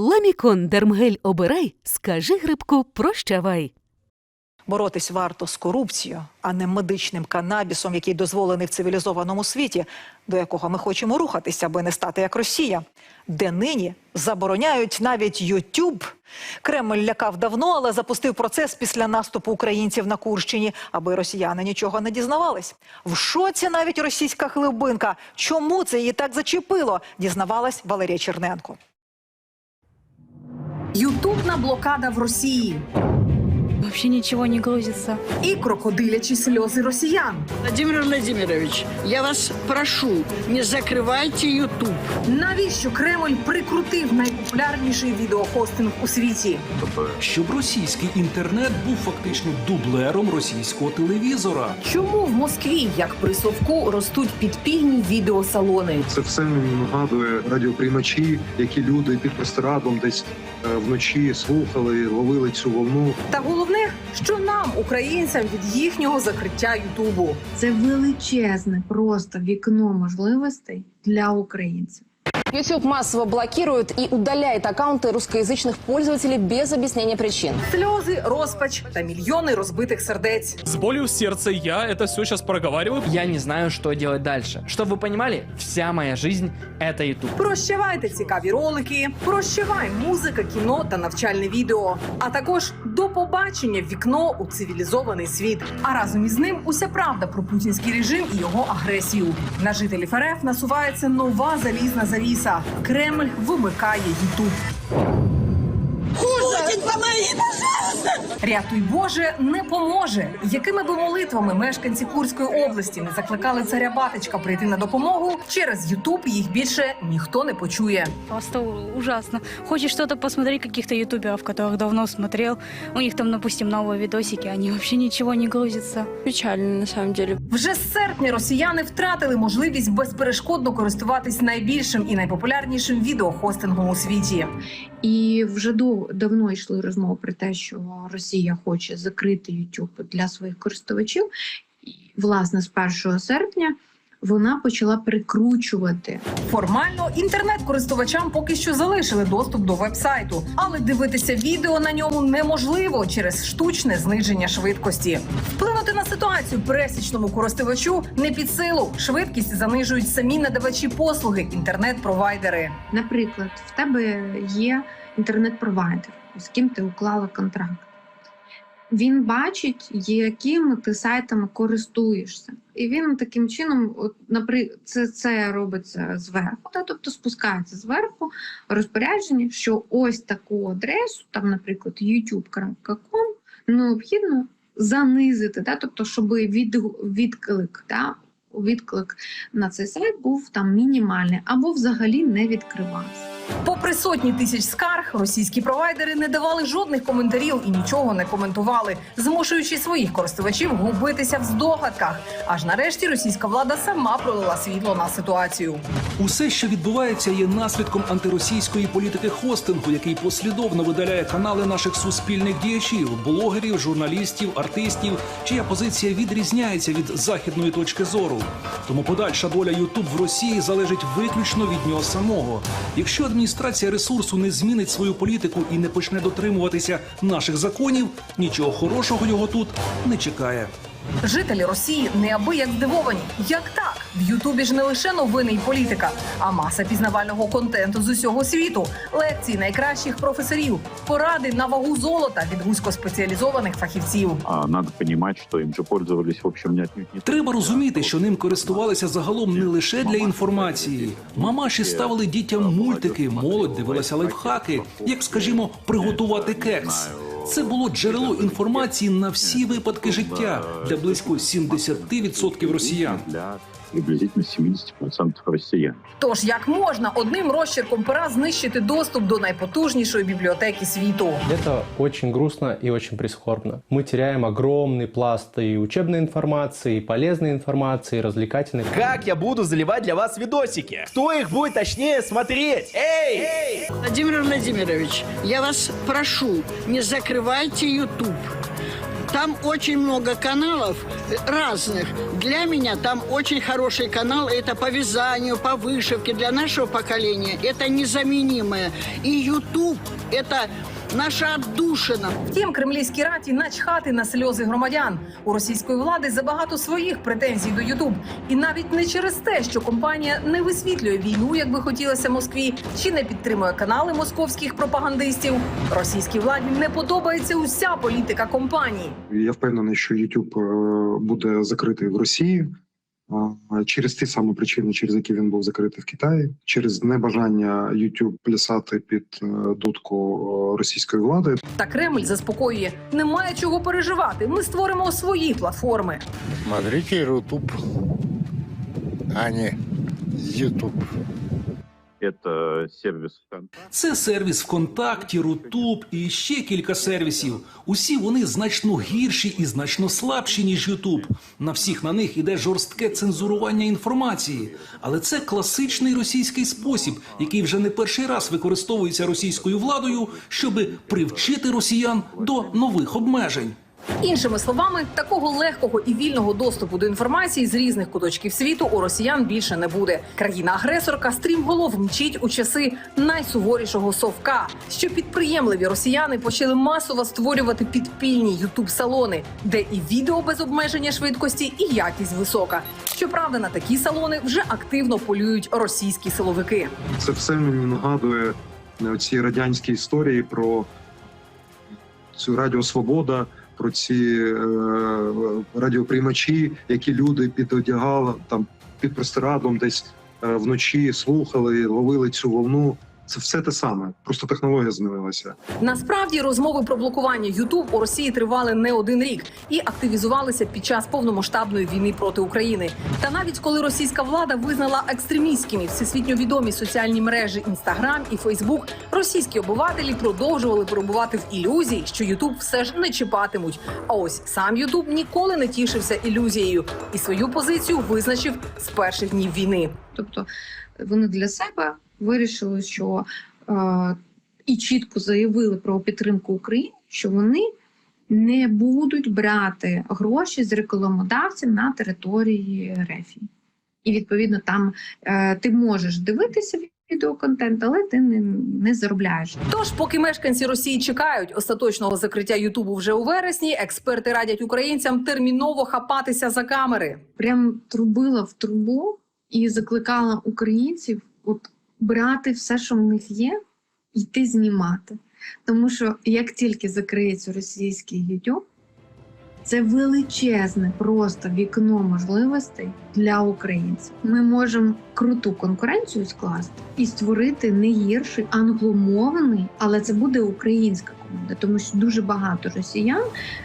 Ламікон Дермгель обирай, скажи грибку прощавай. Боротись варто з корупцією, а не медичним канабісом, який дозволений в цивілізованому світі, до якого ми хочемо рухатися, аби не стати як Росія, де нині забороняють навіть Ютуб. Кремль лякав давно, але запустив процес після наступу українців на Курщині, аби росіяни нічого не дізнавались. В шоці навіть російська хлебинка. Чому це її так зачепило? Дізнавалась Валерія Черненко. Ютубна блокада в Росії Вообще ничего не грузится. і крокодилячі сльози росіян. Владимир Владимирович, я вас прошу, не закривайте Ютуб. Навіщо Кремль прикрутив найпопулярніший відеохостинг у світі? щоб російський інтернет був фактично дублером російського телевізора. Чому в Москві, як при совку, ростуть підпільні відеосалони? Це все мені нагадує радіоприймачі, які люди під простирадлом десь е, вночі слухали, ловили цю волну. Та головне, що нам, українцям, від їхнього закриття Ютубу. Це величезне просто вікно можливостей для українців. YouTube массово блокирует и удаляет аккаунты русскоязычных пользователей без объяснения причин. Сльози, розпач та мільйони розбитих сердець. С болью в сердце я это все сейчас проговариваю. Я не знаю, что делать дальше. Чтобы вы понимали, вся моя жизнь — это YouTube. Прощавайте цікаві ролики, прощавай музика, кіно та навчальне відео. А також до побачення вікно у цивілізований світ. А разом із ним уся правда про путінський режим і його агресію. На жителів РФ насувається нова залізна завіса. Кремль вимикає Ютуб. Рятуй Боже не поможе. Якими би молитвами мешканці Курської області не закликали царя батечка прийти на допомогу, через Ютуб їх більше ніхто не почує. Просто ужасно. Хочешь что-то посмотреть, каких-то ютуберов, которых давно смотрел. У них там, допустим, новые видосики, они вообще ничего не грузится. Печально, на самом деле. Вже з серпня росіяни втратили можливість безперешкодно користуватись найбільшим і найпопулярнішим відеохостингом у світі. І вже давно йшли розмови про те, що Росія хоче закрити YouTube для своїх користувачів. І, власне, з 1 серпня вона почала прикручувати Формально інтернет-користувачам поки що залишили доступ до вебсайту, але дивитися відео на ньому неможливо через штучне зниження швидкості. Вплинути на ситуацію пересічному користувачу не під силу. Швидкість занижують самі надавачі послуги, інтернет-провайдери. Наприклад, в тебе є інтернет-провайдер, з ким ти уклала контракт. Він бачить, якими ти сайтами користуєшся. І він таким чином, от, наприклад, це, це робиться зверху, та, тобто спускається зверху розпорядження, що ось таку адресу, там, наприклад, youtube.com, необхідно занизити, та, тобто, щоб від, відклик, та, відклик на цей сайт був там мінімальний або взагалі не відкривався. Попри сотні тисяч скарг, російські провайдери не давали жодних коментарів і нічого не коментували, змушуючи своїх користувачів губитися в здогадках. Аж нарешті російська влада сама пролила світло на ситуацію. Усе, що відбувається, є наслідком антиросійської політики хостингу, який послідовно видаляє канали наших суспільних діячів, блогерів, журналістів, артистів, чия позиція відрізняється від західної точки зору. Тому подальша доля Ютуб в Росії залежить виключно від нього самого. Якщо адміністрація ресурсу не змінить свою політику і не почне дотримуватися наших законів, нічого хорошого його тут не чекає. Жителі Росії неабияк здивовані. Як так? В Ютубі ж не лише новини і політика, а маса пізнавального контенту з усього світу, лекції найкращих професорів, поради на вагу золота від вузькоспеціалізованих фахівців. А надо понимать, что им же пользовались, в общем, не Треба розуміти, що ним користувалися загалом не лише для інформації. Мамаші ставили дітям мультики, молодь дивилася лайфхаки, як, скажімо, приготувати кекс. Це було джерело інформації на всі випадки життя для близько 70% росіян. для приблизительно 70% россиян. Тож як можна одним розчерком пера знищити доступ до найпотужнішої бібліотеки світу? Это очень грустно и очень прискорбно. Мы теряем огромный пласт и учебной информации, и полезной информации, и развлекательной. Как я буду заливать для вас видосики? Кто их будет точнее смотреть? Эй! Владимир Владимирович, я вас прошу, не закрывайте YouTube. Там очень много каналов разных, Для меня там очень хороший канал. Это по вязанию, по вышивке. Для нашего поколения это незаменимое. И YouTube – это наша отдушина. Втім, кремлівській раді начхати на сльози громадян. У російської влади забагато своїх претензій до Ютуб. І навіть не через те, що компанія не висвітлює війну, як би хотілося Москві, чи не підтримує канали московських пропагандистів. Російській владі не подобається уся політика компанії. Я впевнений, що YouTube е, буде закритий в Росії через ті самі причини, через які він був закритий в Китаї, через небажання YouTube плясати під е, дудку е, російської влади. Та Кремль заспокоює: немає чого переживати. Ми створимо свої платформи. Смотрите YouTube, а не YouTube. Это ВКонтакте. Це сервіс ВКонтакті, Рутуб і ще кілька сервісів. Усі вони значно гірші і значно слабші, ніж Ютуб. На всіх на них іде жорстке цензурування інформації. Але це класичний російський спосіб, який вже не перший раз використовується російською владою, щоби привчити росіян до нових обмежень. Іншими словами, такого легкого і вільного доступу до інформації з різних куточків світу у росіян більше не буде. Країна-агресорка стрімголов мчить у часи найсуворішого совка, що підприємливі росіяни почали масово створювати підпільні ютуб-салони, де і відео без обмеження швидкості, і якість висока. Щоправда, на такі салони вже активно полюють російські силовики. Це все мені нагадує е, ці радянські історії про цю Радіо Свобода, про ці е, радіоприймачі, які люди підодягали там під простирадлом, десь е, вночі слухали, ловили цю волну. Це все те саме, просто технологія змінилася. Насправді розмови про блокування Ютуб у Росії тривали не один рік і активізувалися під час повномасштабної війни проти України. Та навіть коли російська влада визнала екстремістськими всесвітньо відомі соціальні мережі Інстаграм і Фейсбук, російські обивателі продовжували перебувати в ілюзії, що Ютуб все ж не чіпатимуть. А ось сам Ютуб ніколи не тішився ілюзією і свою позицію визначив з перших днів війни. Тобто вони для себе вирішили, що е, і чітко заявили про підтримку України, що вони не будуть брати гроші з рекламодавців на території РФ. І відповідно там е, ти можеш дивитися відеоконтент, але ти не, не заробляєш. Тож, поки мешканці Росії чекають остаточного закриття Ютубу вже у вересні, експерти радять українцям терміново хапатися за камери. Прям трубила в трубу і закликала українців от брати все, що в них є, йти знімати. Тому що як тільки закриється російський YouTube, це величезне просто вікно можливостей для українців. Ми можемо круту конкуренцію скласти і створити не гірший англомовний, але це буде українська тому що дуже багато росіян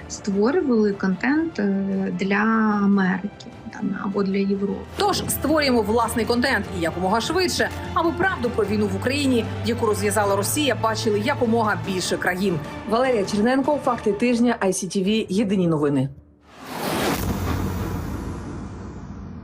створювали контент е, для Америки там або для Європи. Тож створюємо власний контент і якомога швидше, аби правду про війну в Україні, яку розв'язала Росія, бачили якомога більше країн. Валерія Черненко, факти тижня, ICTV, єдині новини.